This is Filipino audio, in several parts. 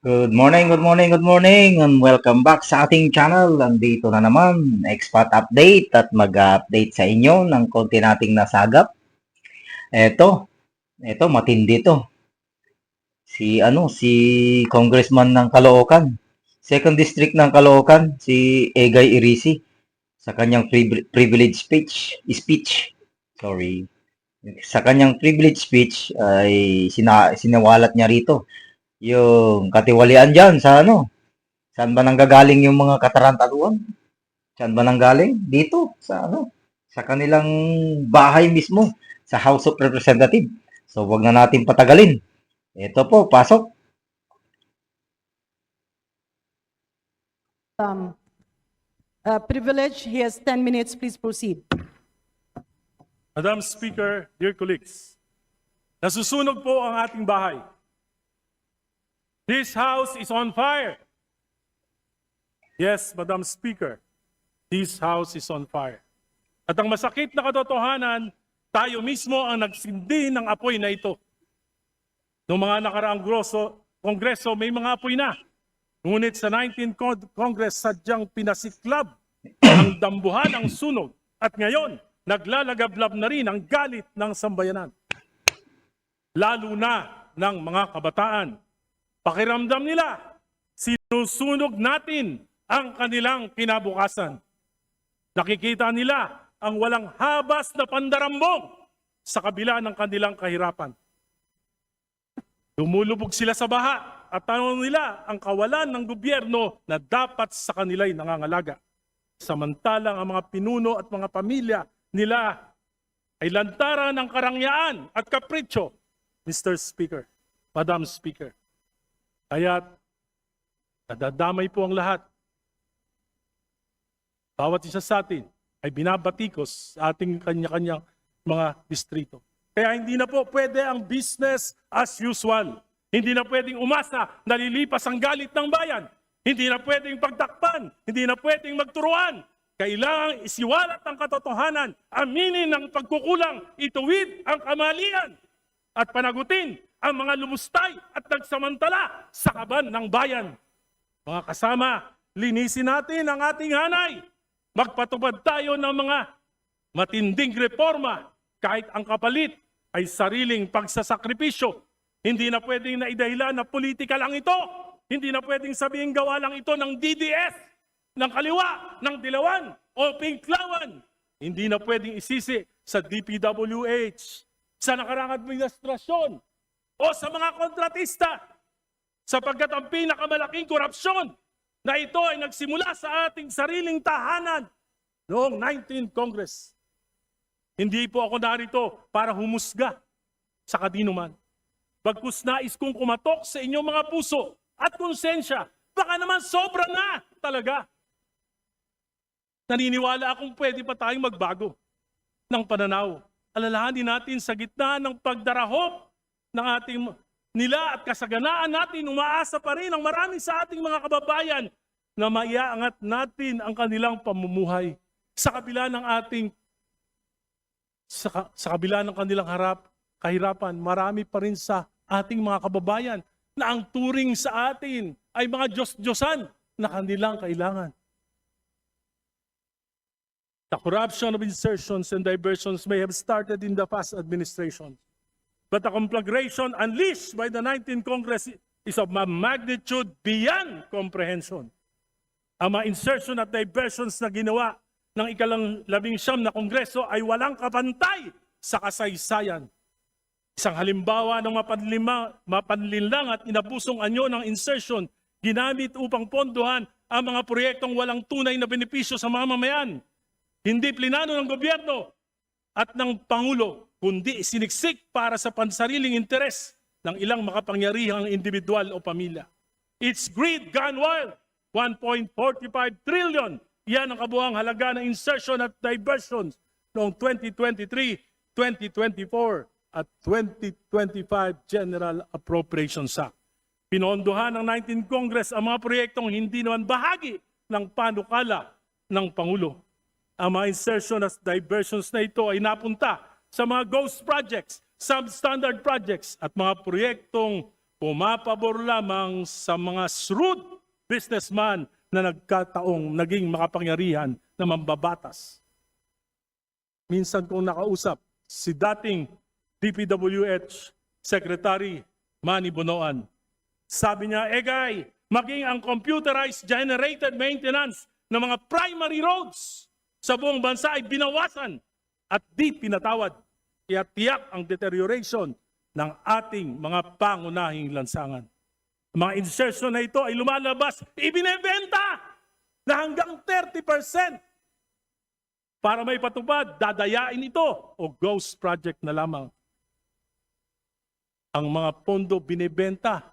Good morning, good morning, good morning, and welcome back sa ating channel. Nandito na naman, expat update at mag-update sa inyo ng konti nating nasagap. Eto, eto, matindi to. Si, ano, si Congressman ng Caloocan. Second District ng Caloocan, si Egay Irisi. Sa kanyang priv- privilege speech, speech, sorry. Sa kanyang privilege speech ay sina, sinawalat niya rito yung katiwalian dyan sa ano? Saan ba nanggagaling yung mga katarantaduan? Saan ba nanggaling? Dito, sa ano? Sa kanilang bahay mismo, sa House of Representatives. So, wag na natin patagalin. Ito po, pasok. um, uh, privilege. He has 10 minutes. Please proceed. Madam Speaker, dear colleagues, nasusunog po ang ating bahay. This house is on fire. Yes, Madam Speaker, this house is on fire. At ang masakit na katotohanan, tayo mismo ang nagsindi ng apoy na ito. Noong mga nakaraang groso, kongreso, may mga apoy na. Ngunit sa 19th Con- Congress, sadyang pinasiklab ang dambuhan ang sunog. At ngayon, naglalagablab na rin ang galit ng sambayanan. Lalo na ng mga kabataan. Pakiramdam nila, sinusunog natin ang kanilang kinabukasan. Nakikita nila ang walang habas na pandarambong sa kabila ng kanilang kahirapan. Lumulubog sila sa baha at tanong nila ang kawalan ng gobyerno na dapat sa kanila'y nangangalaga. Samantalang ang mga pinuno at mga pamilya nila ay lantaran ng karangyaan at kapritsyo, Mr. Speaker, Madam Speaker. Kaya nadadamay po ang lahat. Bawat isa sa atin ay binabatikos sa ating kanya-kanyang mga distrito. Kaya hindi na po pwede ang business as usual. Hindi na pwedeng umasa na lilipas ang galit ng bayan. Hindi na pwedeng pagtakpan. Hindi na pwedeng magturuan. Kailangang isiwalat ang katotohanan, aminin ang pagkukulang, ituwid ang kamalian, at panagutin ang mga lumustay at nagsamantala sa kaban ng bayan. Mga kasama, linisin natin ang ating hanay. Magpatupad tayo ng mga matinding reforma kahit ang kapalit ay sariling pagsasakripisyo. Hindi na pwedeng naidahilan na politika lang ito. Hindi na pwedeng sabihin gawa lang ito ng DDS, ng kaliwa, ng dilawan, o pinklawan. Hindi na pwedeng isisi sa DPWH, sa nakarang administrasyon, o sa mga kontratista. Sapagkat ang pinakamalaking korupsyon na ito ay nagsimula sa ating sariling tahanan noong 19th Congress. Hindi po ako narito para humusga sa kadino man. Bagkus nais kong kumatok sa inyong mga puso at konsensya. Baka naman sobra na talaga. Naniniwala akong pwede pa tayong magbago ng pananaw. Alalahanin natin sa gitna ng pagdarahop ng ating nila at kasaganaan natin, umaasa pa rin ang marami sa ating mga kababayan na maiaangat natin ang kanilang pamumuhay sa kabila ng ating sa, sa kabila ng kanilang harap, kahirapan, marami pa rin sa ating mga kababayan na ang turing sa atin ay mga Diyos-Diyosan na kanilang kailangan. The corruption of insertions and diversions may have started in the past administration. But the conflagration unleashed by the 19th Congress is of a magnitude beyond comprehension. Ang mga insertion at diversions na ginawa ng ikalang labing siyam na kongreso ay walang kapantay sa kasaysayan. Isang halimbawa ng mapanlima, mapanlinlang at inabusong anyo ng insertion ginamit upang pondohan ang mga proyektong walang tunay na benepisyo sa mamamayan. Hindi plinano ng gobyerno at ng Pangulo, kundi siniksik para sa pansariling interes ng ilang makapangyarihang individual o pamilya. It's greed gone wild. 1.45 trillion. Yan ang kabuang halaga ng insertion at diversions noong 2023, 2024 at 2025 General Appropriations Act. Pinondohan ng 19th Congress ang mga proyektong hindi naman bahagi ng panukala ng Pangulo. Ang mga insertion at diversions na ito ay napunta sa mga ghost projects, substandard projects at mga proyektong pumapabor lamang sa mga shrewd businessman na nagkataong naging makapangyarihan na mambabatas. Minsan kong nakausap si dating DPWH Secretary Manny Bonoan. Sabi niya, Egay, maging ang computerized generated maintenance ng mga primary roads sa buong bansa ay binawasan at di pinatawad. Kaya tiyak ang deterioration ng ating mga pangunahing lansangan. Ang mga insertion na ito ay lumalabas, ibinebenta na hanggang 30% para may patupad, dadayain ito o ghost project na lamang. Ang mga pondo binebenta.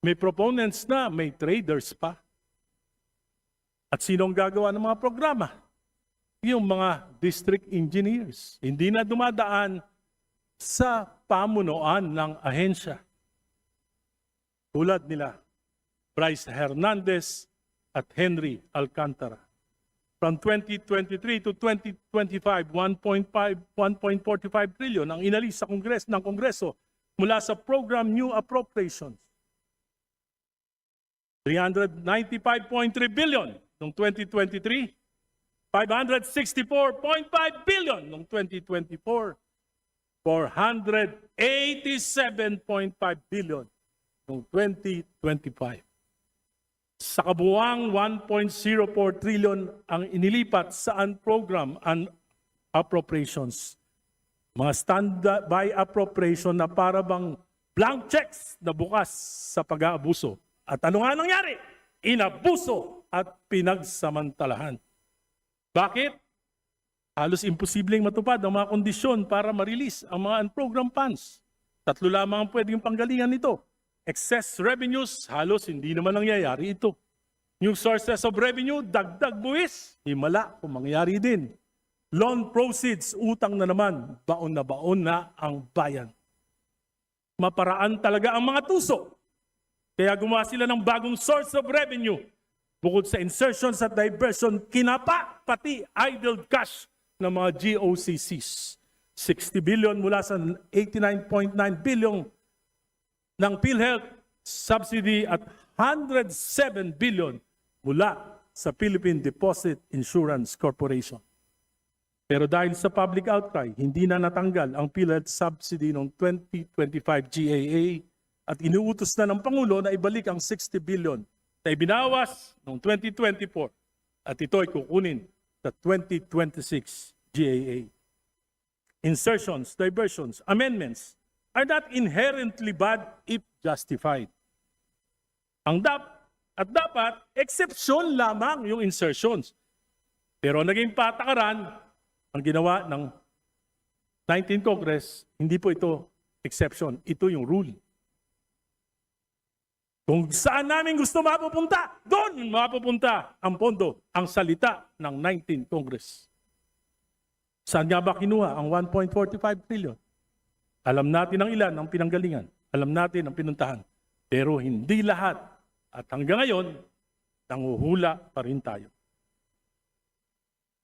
May proponents na, may traders pa. At sinong gagawa ng mga programa? Yung mga district engineers. Hindi na dumadaan sa pamunuan ng ahensya. Tulad nila, Bryce Hernandez at Henry Alcantara. From 2023 to 2025, 1.5 1.45 trillion ang inalis sa Kongres ng Kongreso mula sa program New Appropriations. 395.3 billion noong 2023, 564.5 billion noong 2024, 487.5 billion noong 2025. Sa kabuwang 1.04 trillion ang inilipat sa program and appropriations. Mga standby appropriation na para bang blank checks na bukas sa pag-aabuso. At ano nga nangyari? Inabuso at pinagsamantalahan. Bakit? Halos imposibleng matupad ang mga kondisyon para ma-release ang mga unprogram funds. Tatlo lamang ang pwedeng panggalingan nito. Excess revenues, halos hindi naman nangyayari ito. New sources of revenue, dagdag buwis, himala kung mangyayari din. Loan proceeds, utang na naman, baon na baon na ang bayan. Maparaan talaga ang mga tuso. Kaya gumawa sila ng bagong source of revenue. Bukod sa insertions at diversion, kinapa pati idle cash ng mga GOCCs. 60 billion mula sa 89.9 billion ng PhilHealth subsidy at 107 billion mula sa Philippine Deposit Insurance Corporation. Pero dahil sa public outcry, hindi na natanggal ang PhilHealth subsidy noong 2025 GAA at inuutos na ng Pangulo na ibalik ang 60 billion na ibinawas noong 2024 at ito ay kukunin sa 2026 GAA. Insertions, diversions, amendments are not inherently bad if justified. Ang dap at dapat, exception lamang yung insertions. Pero naging patakaran, ang ginawa ng 19th Congress, hindi po ito exception. Ito yung rule. Kung saan namin gusto mapupunta, doon mapupunta ang pondo, ang salita ng 19th Congress. Saan nga ba kinuha ang 1.45 trillion? Alam natin ang ilan ang pinanggalingan. Alam natin ang pinuntahan. Pero hindi lahat. At hanggang ngayon, nanguhula pa rin tayo.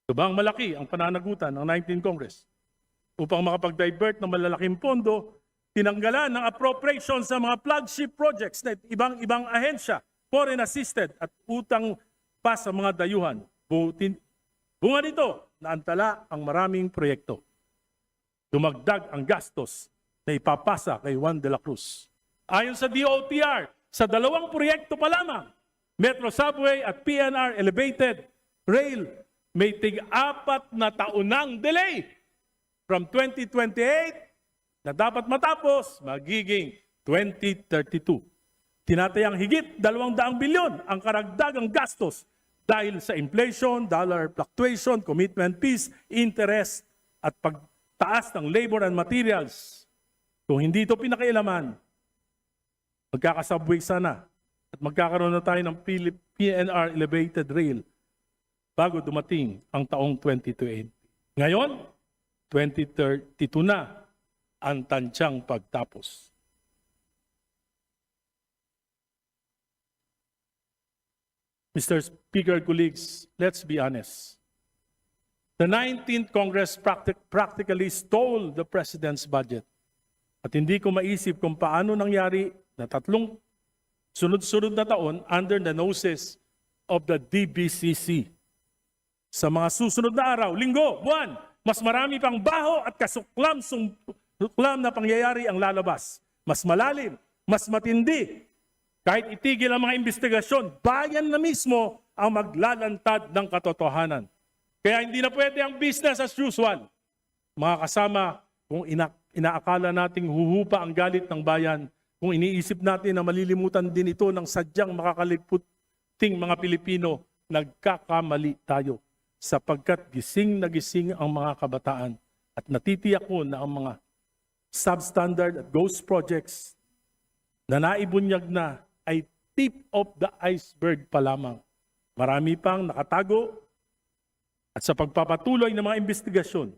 Ito ba ang malaki ang pananagutan ng 19th Congress? Upang makapag-divert ng malalaking pondo, tinanggalan ng appropriation sa mga flagship projects na ibang-ibang ahensya, foreign assisted at utang pa sa mga dayuhan. Bunga nito, naantala ang maraming proyekto dumagdag ang gastos na ipapasa kay Juan de la Cruz. Ayon sa DOTR, sa dalawang proyekto pa lamang, Metro Subway at PNR Elevated Rail, may tig-apat na taunang delay from 2028 na dapat matapos magiging 2032. Tinatayang higit 200 bilyon ang karagdagang gastos dahil sa inflation, dollar fluctuation, commitment fees, interest at pagtaas ng labor and materials. Kung hindi ito pinakailaman, magkakasubway sana at magkakaroon na tayo ng PNR Elevated Rail bago dumating ang taong 2028. Ngayon, 2032 na ang tansyang pagtapos. Mr. Speaker, colleagues, let's be honest. The 19th Congress practic- practically stole the President's budget. At hindi ko maisip kung paano nangyari na tatlong sunod-sunod na taon under the noses of the DBCC. Sa mga susunod na araw, linggo, buwan, mas marami pang baho at kasuklam sum- suklam na pangyayari ang lalabas. Mas malalim, mas matindi. Kahit itigil ang mga investigasyon, bayan na mismo ang maglalantad ng katotohanan. Kaya hindi na pwede ang business as usual. Mga kasama, kung ina- inaakala nating huhupa ang galit ng bayan, kung iniisip natin na malilimutan din ito ng sadyang makakaliputing mga Pilipino, nagkakamali tayo sapagkat gising na gising ang mga kabataan at natitiyak ko na ang mga substandard at ghost projects na naibunyag na ay tip of the iceberg pa lamang. Marami pang nakatago at sa pagpapatuloy ng mga investigasyon,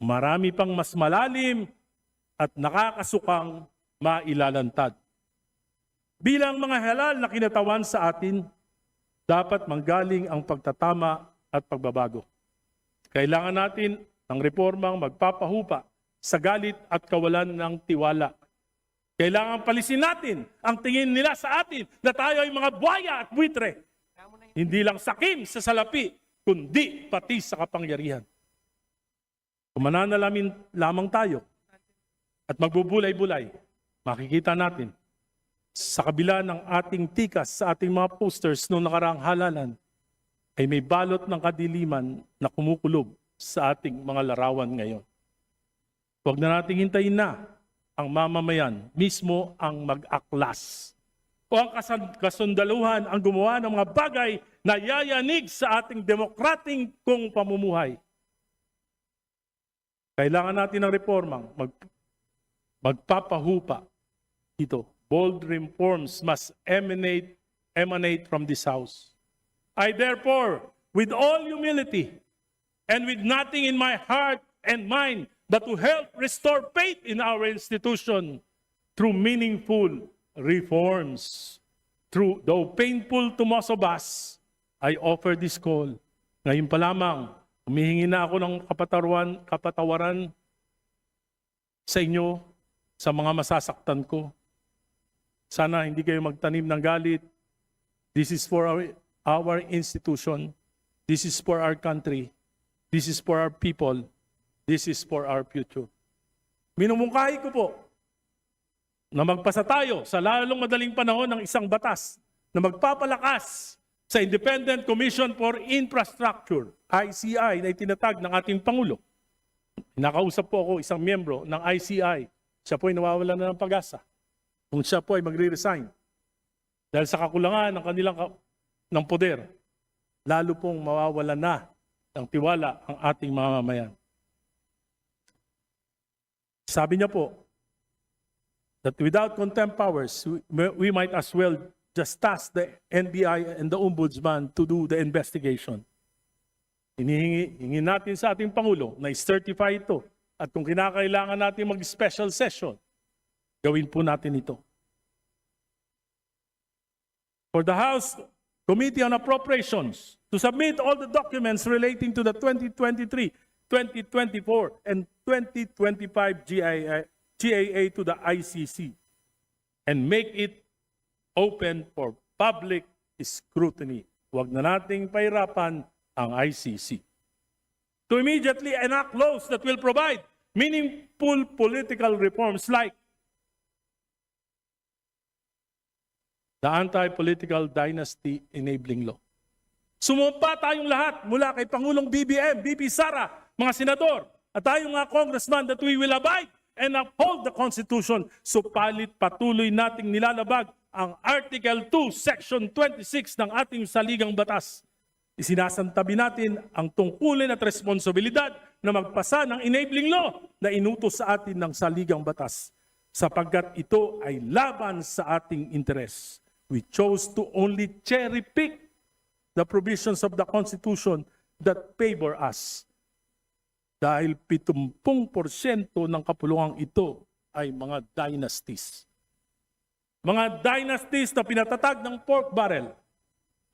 marami pang mas malalim at nakakasukang mailalantad. Bilang mga halal na kinatawan sa atin, dapat manggaling ang pagtatama at pagbabago. Kailangan natin ng reformang magpapahupa sa galit at kawalan ng tiwala. Kailangan palisin natin ang tingin nila sa atin na tayo ay mga buhaya at buitre. Hindi lang sakim sa salapi, kundi pati sa kapangyarihan. Kung mananalamin lamang tayo at magbubulay-bulay, makikita natin sa kabila ng ating tikas sa ating mga posters noong nakaraang halalan, ay may balot ng kadiliman na kumukulob sa ating mga larawan ngayon. Huwag na nating hintayin na ang mamamayan mismo ang mag-aklas o ang kasundaluhan ang gumawa ng mga bagay na yayanig sa ating demokrating kong pamumuhay. Kailangan natin ng reformang mag, magpapahupa ito. Bold reforms must emanate, emanate from this house. I therefore, with all humility and with nothing in my heart and mind but to help restore faith in our institution through meaningful reforms. Through, though painful to most of us, I offer this call. Ngayon pa lamang, humihingi na ako ng kapatawaran, kapatawaran sa inyo, sa mga masasaktan ko. Sana hindi kayo magtanim ng galit. This is for our, our institution. This is for our country. This is for our people. This is for our future. Minumungkahi ko po na magpasa tayo sa lalong madaling panahon ng isang batas na magpapalakas sa Independent Commission for Infrastructure, ICI, na itinatag ng ating Pangulo. Nakausap po ako isang miyembro ng ICI. Siya po ay nawawala na ng pag-asa. Kung siya po ay magre-resign dahil sa kakulangan ng kanilang ka- ng poder, lalo pong mawawala na ng tiwala ang ating mamamayan. Sabi niya po, that without contempt powers, we, might as well just task the NBI and the Ombudsman to do the investigation. Hinihingi hingi natin sa ating Pangulo na i-certify ito. At kung kinakailangan natin mag-special session, gawin po natin ito. For the House Committee on Appropriations to submit all the documents relating to the 2023, 2024, and 2025 GIA, GAA to the ICC and make it open for public scrutiny. Huwag na nating pahirapan ang ICC. To immediately enact laws that will provide meaningful political reforms like the Anti-Political Dynasty Enabling Law. Sumumpa tayong lahat mula kay Pangulong BBM, BP Sara, mga senador, at tayong mga congressman that we will abide and uphold the Constitution supalit patuloy nating nilalabag ang Article 2, Section 26 ng ating saligang batas. Isinasantabi natin ang tungkulin at responsibilidad na magpasa ng enabling law na inutos sa atin ng saligang batas sapagkat ito ay laban sa ating interes. We chose to only cherry pick the provisions of the Constitution that favor us. Dahil 70% ng kapulungang ito ay mga dynasties. Mga dynasties na pinatatag ng pork barrel.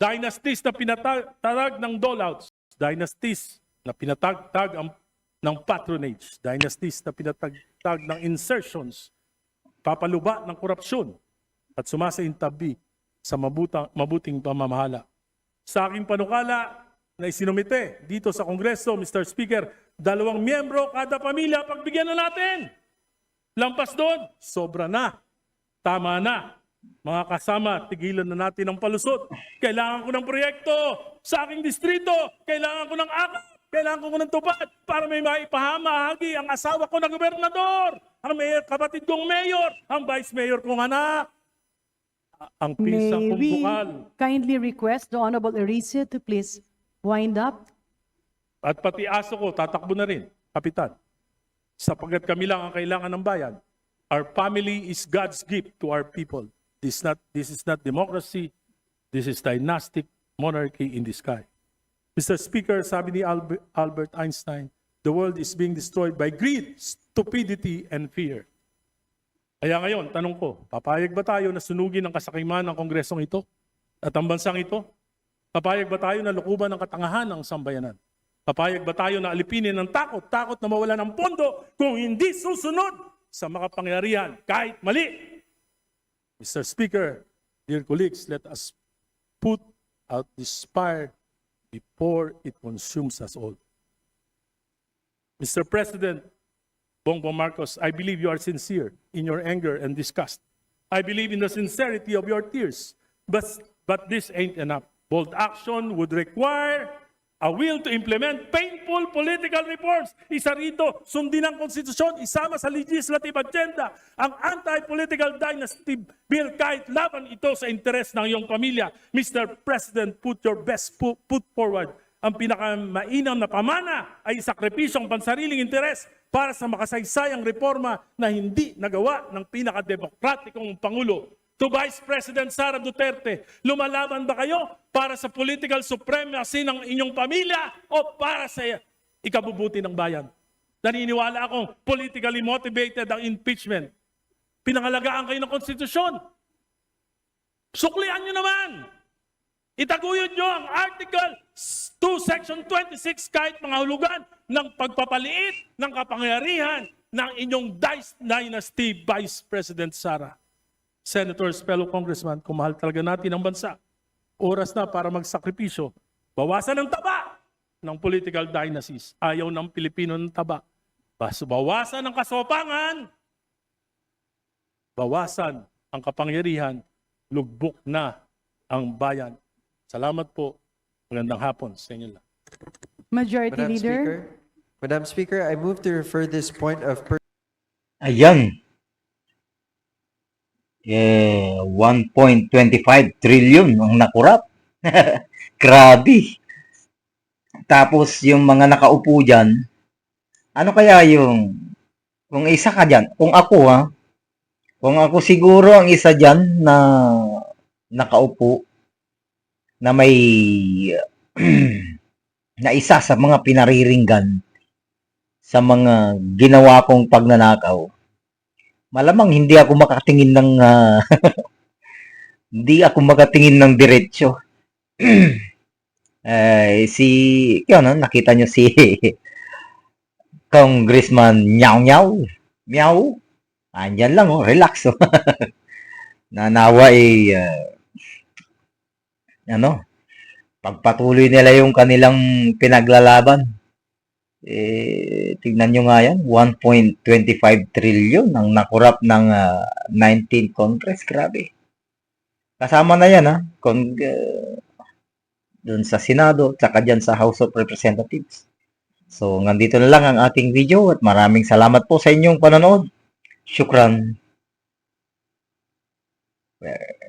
Dynasties na pinatatag ng dolouts. Dynasties na pinatagtag ang, ng patronage, dynasties na pinatagtag ng insertions, papaluba ng korupsyon, at sumasaintabi sa mabutang, mabuting pamamahala. Sa aking panukala na isinumite dito sa Kongreso, Mr. Speaker, dalawang miyembro kada pamilya, pagbigyan na natin. Lampas doon, sobra na. Tama na. Mga kasama, tigilan na natin ang palusot. Kailangan ko ng proyekto sa aking distrito. Kailangan ko ng akap. Kailangan ko ng tupad para may maipahamahagi ang asawa ko na gobernador, ang mayor, kapatid kong mayor, ang vice mayor kong anak, ang pinsa May kong we bukal. kindly request the Honorable Erice to please wind up? At pati aso ko, tatakbo na rin, kapitan. Sapagkat kami lang ang kailangan ng bayan. Our family is God's gift to our people. This, not, this is not democracy. This is dynastic monarchy in the sky. Mr. Speaker, sabi ni Albert, Einstein, the world is being destroyed by greed, stupidity, and fear. Kaya ngayon, tanong ko, papayag ba tayo na sunugin ang kasakiman ng kongresong ito at ang bansang ito? Papayag ba tayo na lukuban ng katangahan ng sambayanan? Papayag ba tayo na alipinin ng takot, takot na mawala ng pondo kung hindi susunod sa makapangyarihan kahit mali? Mr. Speaker, dear colleagues, let us put out this fire before it consumes us all. Mr. President, Bongbong Marcos, I believe you are sincere in your anger and disgust. I believe in the sincerity of your tears. But, but this ain't enough. Bold action would require a will to implement painful political reforms. Isa rito, sundin ang konstitusyon, isama sa legislative agenda ang anti-political dynasty bill kahit laban ito sa interes ng iyong pamilya. Mr. President, put your best put forward. Ang pinakamainam na pamana ay sakripisyong pansariling interes para sa makasaysayang reforma na hindi nagawa ng pinakademokratikong Pangulo. To Vice President Sara Duterte, lumalaban ba kayo para sa political supremacy ng inyong pamilya o para sa ikabubuti ng bayan? Naniniwala akong politically motivated ang impeachment. Pinangalagaan kayo ng konstitusyon. Suklian nyo naman! Itaguyod nyo ang Article 2, Section 26 kahit mga hulugan ng pagpapaliit ng kapangyarihan ng inyong Dynasty Vice President Sara. Senators, fellow congressman, kung mahal talaga natin ang bansa, oras na para magsakripisyo, bawasan ang taba ng political dynasties. Ayaw ng Pilipino ng taba. Bas- Bawasan ang kasopangan, bawasan ang kapangyarihan, lugbok na ang bayan. Salamat po. Magandang hapon sa inyo lahat. Majority Madam Leader? Speaker, Madam Speaker, I move to refer this point of per- Ayan. Eh, 1.25 trillion ang nakurap. Grabe. Tapos yung mga nakaupo dyan, ano kaya yung, kung isa ka dyan, kung ako ha, kung ako siguro ang isa dyan na nakaupo, na may, na isa sa mga pinariringgan sa mga ginawa kong pagnanakaw, malamang hindi ako makatingin ng ah, hindi ako makatingin ng diretsyo. eh si yun, no, nakita nyo si Congressman Nyaw Nyaw. Meow. Andyan lang, oh, relax. Oh. Nanawa eh, ah, ano, pagpatuloy nila yung kanilang pinaglalaban. Eh, tignan nyo nga yan, 1.25 trillion ang nakurap ng ah, 19 Congress. Grabe. Kasama na yan, ha? Kung, uh, dun sa Senado, tsaka dyan sa House of Representatives. So, nandito na lang ang ating video at maraming salamat po sa inyong panonood. Shukran. Eh,